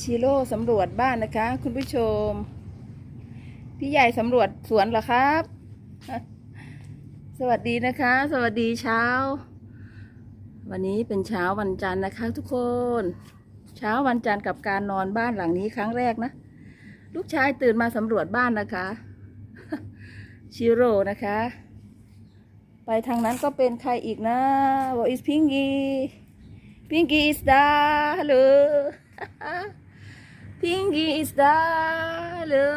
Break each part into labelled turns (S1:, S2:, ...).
S1: ชิโร่สำรวจบ้านนะคะ คุณผู้ชม พี่ใหญ่สำรวจสวนเหรอครับ สวัสดีนะคะ สวัสดีเช้า วันนี้เป็นเช้าวันจันทร์นะคะทุกคน เช้าวันจันทร์กับการนอนบ้านหลังนี้ครั้งแรกนะ ลูกชายตื่นมาสำรวจบ้านนะคะ ชิโร่นะคะ ไปทางนั้นก็เป็นใครอีกนะ What is Pinky Pinky is da hello Pinky is da hello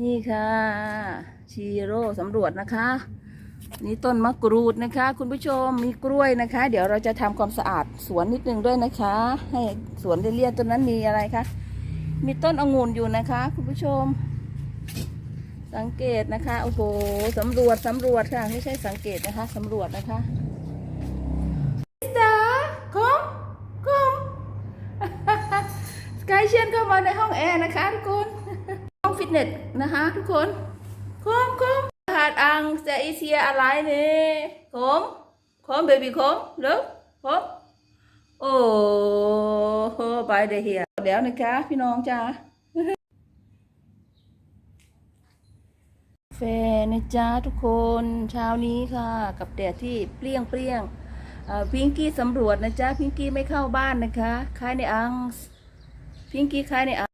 S1: นี่ค่ะชิโร่สำรวจนะคะ นี่ต้นมะกรูดนะคะ คุณผู้ชมมีกล้วยนะคะ เดี๋ยวเราจะทำความสะอาดสวนนิดนึงด้วยนะคะ ให้สวนเรียนๆต้นนั้นมีอะไรคะมีต้นองุ่นอยู่นะคะ คุณผู้ชม สังเกตนะคะโอ้โหสำรวจสำรวจค่ะ ไม่ใช่สังเกตนะคะสำรวจนะคะสตาคอมคอม ส กายเชียนเข้ามาในห้องแอร์นะคะทุกคน ห้องฟิตเนสนะคะทุกคนคมคมหาดอังจะอีเซียอะไรเนี่ยคมคมเบบี้คมเลิฟคมโอ้โหไปเดี๋ยวเฮียเดี๋ยวนะคะพี่น้องจ้าแฟนนะจ๊ะทุกคนเช้านี้ค่ะ กับแดดที่เปรี้ยงเปรี้ยงพิงกี้สำรวจนะจ๊ะพิงกี้ไม่เข้าบ้านนะคะคายในอังส์ Pinky, keine Ahnung.